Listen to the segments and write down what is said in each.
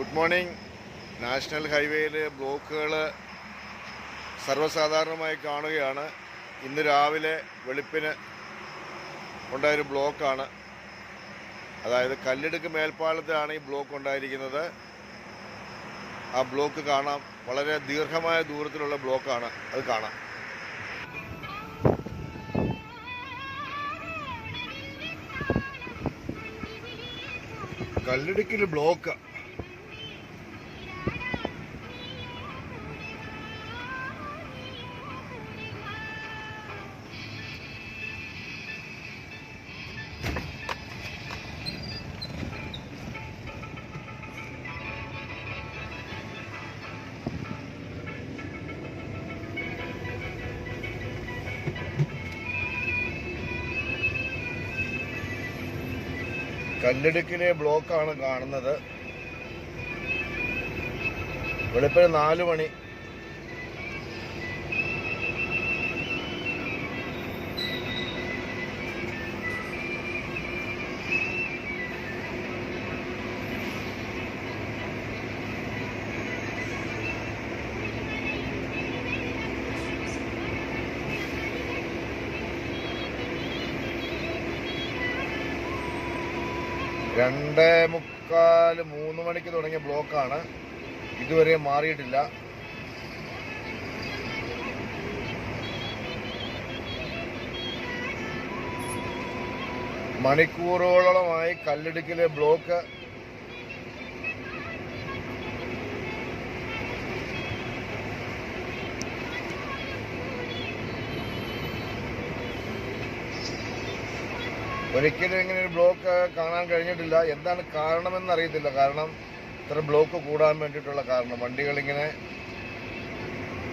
Good morning. National ഹൈവേയിൽ ബ്ലോക്കുകൾ സർവസാധാരണമായി കാണുകയാണ്. ഇന്ന് രാവിലെ വെളുപ്പിന് ഉണ്ടായൊരു ബ്ലോക്കാണ്. അതായത് കല്ലിടുക്ക് മേൽപ്പാലത്തിലാണ് ഈ ബ്ലോക്ക് ഉണ്ടായിരിക്കുന്നത്. ആ ബ്ലോക്ക് കാണാം. വളരെ ദീർഘമായ ദൂരത്തിലുള്ള ബ്ലോക്കാണ്. അത് കാണാം. കല്ലിടുക്കിൽ ബ്ലോക്ക്. കല്ലിടുക്കിലെ ബ്ലോക്കാണ് കാണുന്നത്. വെളുപ്പിന് നാല് മണി. രണ്ട് മുക്കാൽ മൂന്ന് മണിക്ക് തുടങ്ങിയ ബ്ലോക്കാണ്. ഇതുവരെ മാറിയിട്ടില്ല. മണിക്കൂറുകളോളമായി കല്ലിടുക്കിലെ ബ്ലോക്ക്. ഒരിക്കലും ഇങ്ങനെ ഒരു ബ്ലോക്ക് കാണാൻ കഴിഞ്ഞിട്ടില്ല. എന്താണ് കാരണമെന്ന് അറിയത്തില്ല. കാരണം ഇത്ര ബ്ലോക്ക് കൂടാൻ വേണ്ടിയിട്ടുള്ള കാരണം. വണ്ടികളിങ്ങനെ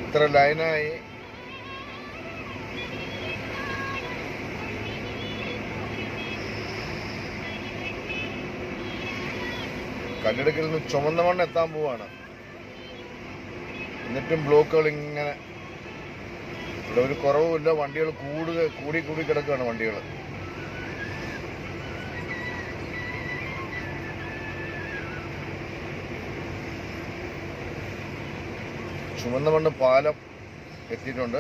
ഇത്ര ലൈനായി കല്ലെടുക്കിൽ നിന്ന് ചുമന്ന മണ്ണ് എത്താൻ പോവാണ്. എന്നിട്ടും ബ്ലോക്കുകൾ ഇങ്ങനെ ഇവിടെ ഒരു കുറവുമില്ല. വണ്ടികൾ കൂടുക കൂടി കൂടി കിടക്കുകയാണ് വണ്ടികൾ. ചുമന്ന മണ്ണ് പാലം എത്തിയിട്ടുണ്ട്.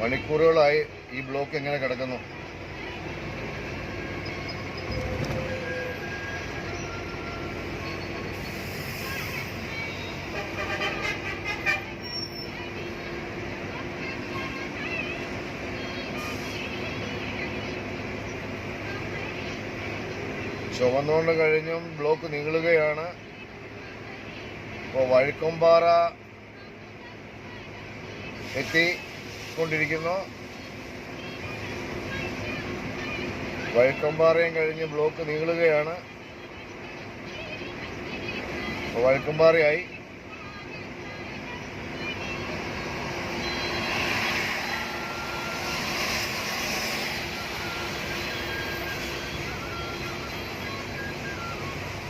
മണിക്കൂറുകളായി ഈ ബ്ലോക്ക് എങ്ങനെ കിടക്കുന്നു? ചുവന്നുകൊണ്ട് കഴിഞ്ഞും ബ്ലോക്ക് നീളുകയാണ്. ഇപ്പോൾ വഴിക്കൊമ്പാറ എത്തിക്കൊണ്ടിരിക്കുന്നു. വഴിക്കൊമ്പാറയും കഴിഞ്ഞ് ബ്ലോക്ക് നീളുകയാണ്. വഴുക്കമ്പാറയായി.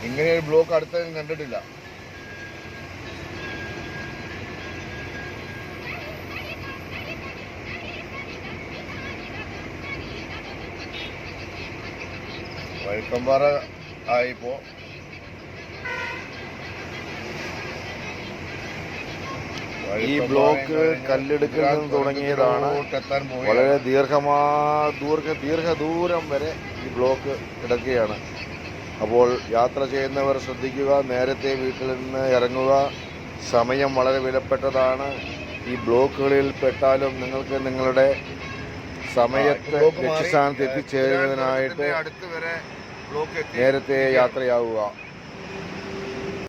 ഇങ്ങനെ ഒരു ബ്ലോക്ക് അടുത്ത കണ്ടിട്ടില്ല. വഴുക്കമ്പാറ ആയിപ്പോ. ഈ ബ്ലോക്ക് കല്ലെടുക്കാൻ തുടങ്ങിയതാണ്. വളരെ ദീർഘമാ ദീർഘ ദീർഘദൂരം വരെ ഈ ബ്ലോക്ക് കിടക്കുകയാണ്. അപ്പോൾ യാത്ര ചെയ്യുന്നവർ ശ്രദ്ധിക്കുക നേരത്തെ വീട്ടിൽ നിന്ന് ഇറങ്ങുക. സമയം വളരെ വിലപ്പെട്ടതാണ്. ഈ ബ്ലോക്കുകളിൽ പെട്ടാലും നിങ്ങൾക്ക് നിങ്ങളുടെ സമയത്ത് ലക്ഷ്യസ്ഥാനത്ത് എത്തിച്ചേരുന്നതിനായിട്ട് നേരത്തെ യാത്രയാവുക.